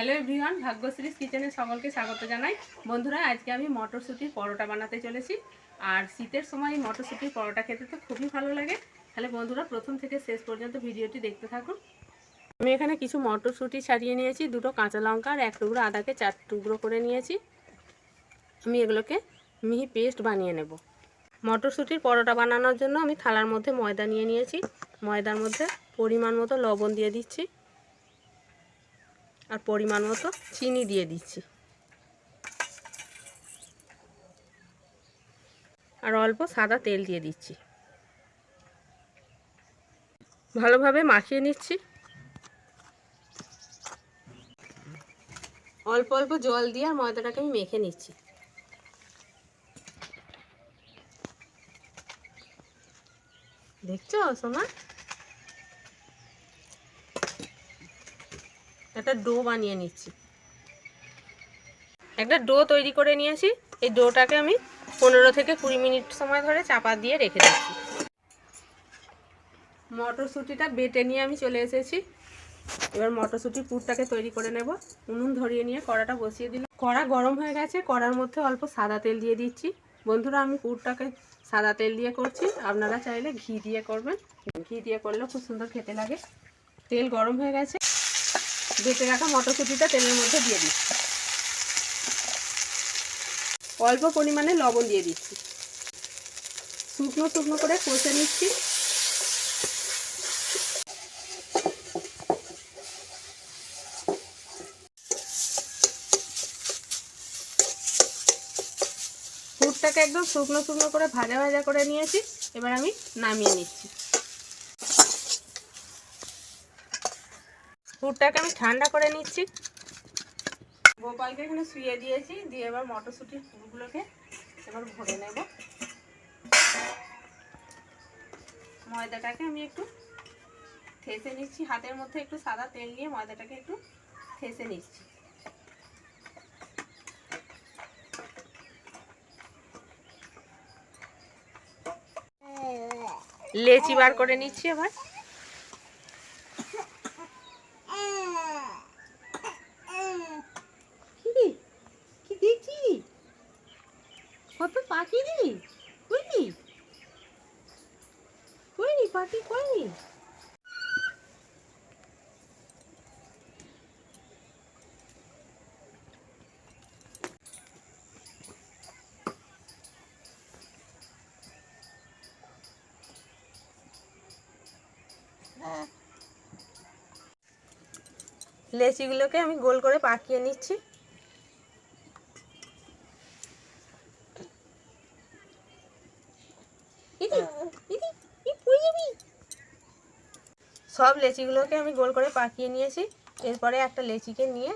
Hello everyone, ভাগ্যশ্রীস কিচেনে সকলকে স্বাগত জানাই। বন্ধুরা, আজকে আমি মটরশুঁটির পরোটা বানাতে চলেছি। আর শীতের সময় এই মটরশুঁটির পরোটা খেতে তো খুবই ভালো লাগে। তাহলে বন্ধুরা, প্রথম থেকে শেষ পর্যন্ত ভিডিওটি দেখতে থাকুন। আমি এখানে কিছু মটরশুঁটি ছাড়িয়ে নিয়েছি, দুটো কাঁচা লঙ্কা আর এক টুকরো আদাকে চার টুকরো করে নিয়েছি। আমি এগুলোকে মিহি পেস্ট বানিয়ে নেব। মটরশুঁটির পরোটা বানানোর জন্য আমি থালার মধ্যে ময়দা নিয়ে নিয়েছি। ময়দার মধ্যে পরিমাণ মতো লবণ দিয়ে দিচ্ছি। আর পরিমাণ মতো চিনি দিয়ে দিচ্ছি। আর অল্প সাদা তেল দিয়ে দিচ্ছি। ভালোভাবে মাখিয়ে নিচ্ছি। অল্প অল্প জল দিয়ে আর ময়দাটাকে আমি মেখে নিচ্ছি। দেখছ সোমা একটা ডো বানিয়ে নিচ্ছি। একটা ডো তৈরি করে নিয়েছি। এই ডোটাকে আমি পনেরো থেকে কুড়ি মিনিট সময় ধরে চাপা দিয়ে রেখে দিচ্ছি। মটরশুঁটিটা বেটে নিয়ে আমি চলে এসেছি। এবার মটরশুঁটির পুরটাকে তৈরি করে নেব। উনুন ধরিয়ে নিয়ে কড়াটা বসিয়ে দিলাম। কড়া গরম হয়ে গেছে। কড়ার মধ্যে অল্প সাদা তেল দিয়ে দিচ্ছি। বন্ধুরা, আমি পুরটাকে সাদা তেল দিয়ে করছি। আপনারা চাইলে ঘি দিয়ে করবেন। ঘি দিয়ে করলেও খুব সুন্দর খেতে লাগে। তেল গরম হয়ে গেছে। বেটে রাখা মটরশুঁটিটা তেলের মধ্যে দিয়ে দিচ্ছি। অল্প পরিমাণে লবণ দিয়ে দিচ্ছি। শুকনো শুকনো করে কষে নিচ্ছি। পুরটাকে একদম শুকনো শুকনো করে ভাজা ভাজা করে নিয়েছি। এবার আমি নামিয়ে নিচ্ছি। পুরটাকে আমি ঠান্ডা করে নিচ্ছি। গোপালকে এখানে শুয়ে দিয়েছি দিয়ে এবার মটরশুঁটির পুরগুলোকে এবার ভরে নেব। ময়দাটাকে আমি একটু থেসে নিচ্ছি হাতের মধ্যে একটু সাদা তেল নিয়ে ময়দাটাকে একটু থেসে নিচ্ছি। লেচি বার করে নিচ্ছি এবার কি কি দেখছি কত পাখি রে কইনি কইনি পাখি কইনি লেচিগুলোকে আমি গোল করে পাকিয়ে নিচ্ছি। সব লেচিগুলোকে আমি গোল করে পাকিয়ে নিয়েছি। এরপরে একটা লেচিকে নিয়ে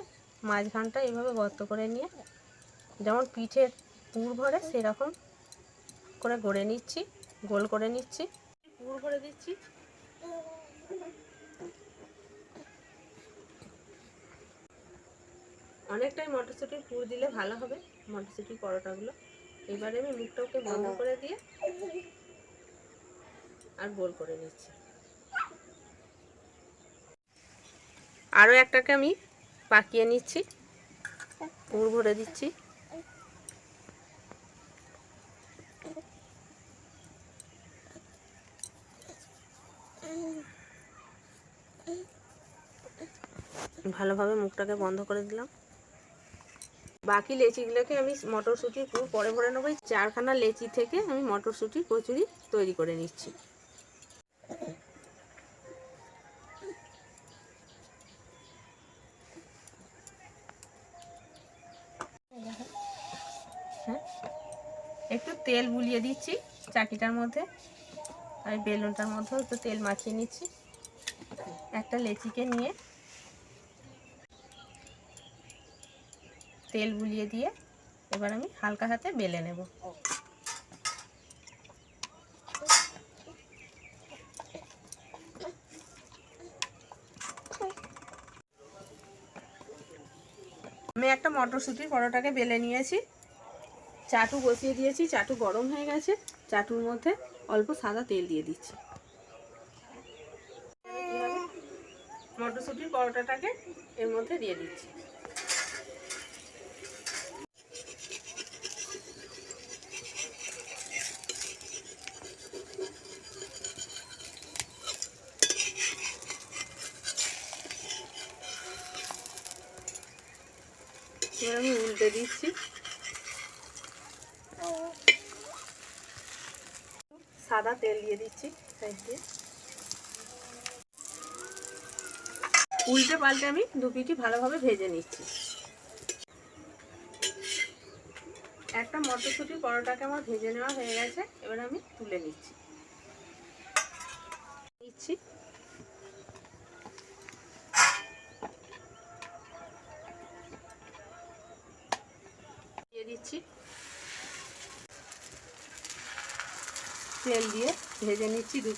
মাঝখানটা এইভাবে গর্ত করে নিয়ে যেমন পিঠের পুর ভরে সেরকম করে গড়ে নিচ্ছি, গোল করে নিচ্ছি। পুর ভরে দিচ্ছি। অনেকটাই মটরশুঁটির পুর দিলে ভালো হবে মটরশুঁটির পরোটাগুলো। এবারে আমি মুখটাকে বন্ধ করে দিয়ে আর গোল করে নিচ্ছি। আরও একটাকে আমি পাকিয়ে নিচ্ছি। পুর ভরে দিচ্ছি। ভালোভাবে মুখটাকে বন্ধ করে দিলাম। বাকি লেচিগুলোকে আমি মটরশুঁটির পুরো পরে ভরে নেব। চারখানা লেচি থেকে আমি মটরশুঁটির কচুরি তৈরি করে নিচ্ছি। একটু তেল বুলিয়ে দিচ্ছি চাকিটার মধ্যে আর বেলুনটার মধ্যেও একটু তেল মাখিয়ে নিচ্ছি। একটা লেচিকে নিয়ে তেল বুলিয়ে দিয়ে এবার আমি হালকা হাতে বেলে নেব। আমি একটা মটরশুঁটির পরোটাকে বেলে নিয়েছি। চাটু বসিয়ে দিয়েছি, চাটু গরম হয়ে গেছে, চাটুর মধ্যে অল্প সাদা তেল দিয়ে দিচ্ছি। মটরশুঁটির পরোটাটাকে এর মধ্যে দিয়ে দিচ্ছি। এবার আমি উল্টে দিচ্ছি। সাদা তেল দিয়ে দিচ্ছি। সাইড দিয়ে উল্টে পাল্টে আমি দু পিঠি ভালোভাবে ভেজে নিচ্ছি। একটা মটরশুঁটির পরোটাকে আমার ভেজে নেওয়া হয়ে গেছে, এবার আমি তুলে নিচ্ছি। নিচ্ছি। দিয়ে দিচ্ছি তেল দিয়ে ভেজে নিচ্ছি দু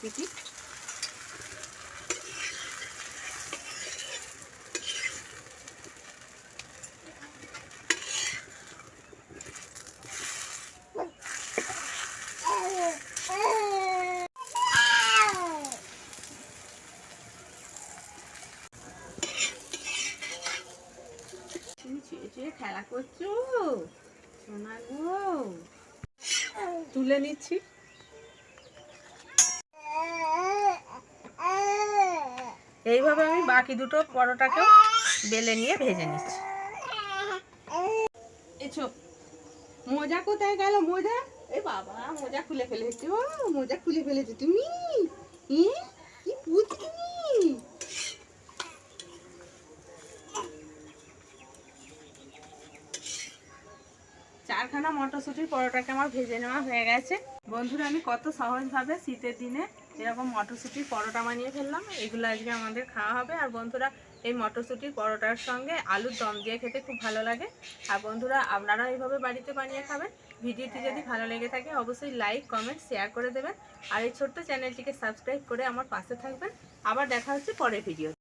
ছিঁড়ে খেলা করছ? সোনা গো। তুলে নিচ্ছি। এইভাবে আমি বাকি দুটো পরোটাকেও বেলে নিয়ে ভেজে নিচ্ছি। এছো মোজা কোথায় গেল, মোজা? এ বাবা, মোজা খুলে ফেলেছো, মোজা খুলে ফেলেছো তুমি। চারখানা মটরশুঁটির পরোটাকে আমার ভেজে নেওয়া হয়ে গেছে। বন্ধুরা, আমি কত সহজভাবে শীতের দিনে এরকম মটরশুঁটির পরোটা বানিয়ে ফেললাম। এগুলো আজকে আমাদের খাওয়া হবে। আর বন্ধুরা, এই মটরশুঁটির পরোটার সঙ্গে আলুর দম দিয়ে খেতে খুব ভালো লাগে। আর বন্ধুরা, আপনারা এইভাবে বাড়িতে বানিয়ে খাবেন। ভিডিওটি যদি ভালো লেগে থাকে, অবশ্যই লাইক, কমেন্ট, শেয়ার করে দেবেন। আর এই ছোট্ট চ্যানেলটিকে সাবস্ক্রাইব করে আমার পাশে থাকবেন। আবার দেখা হচ্ছে পরের ভিডিও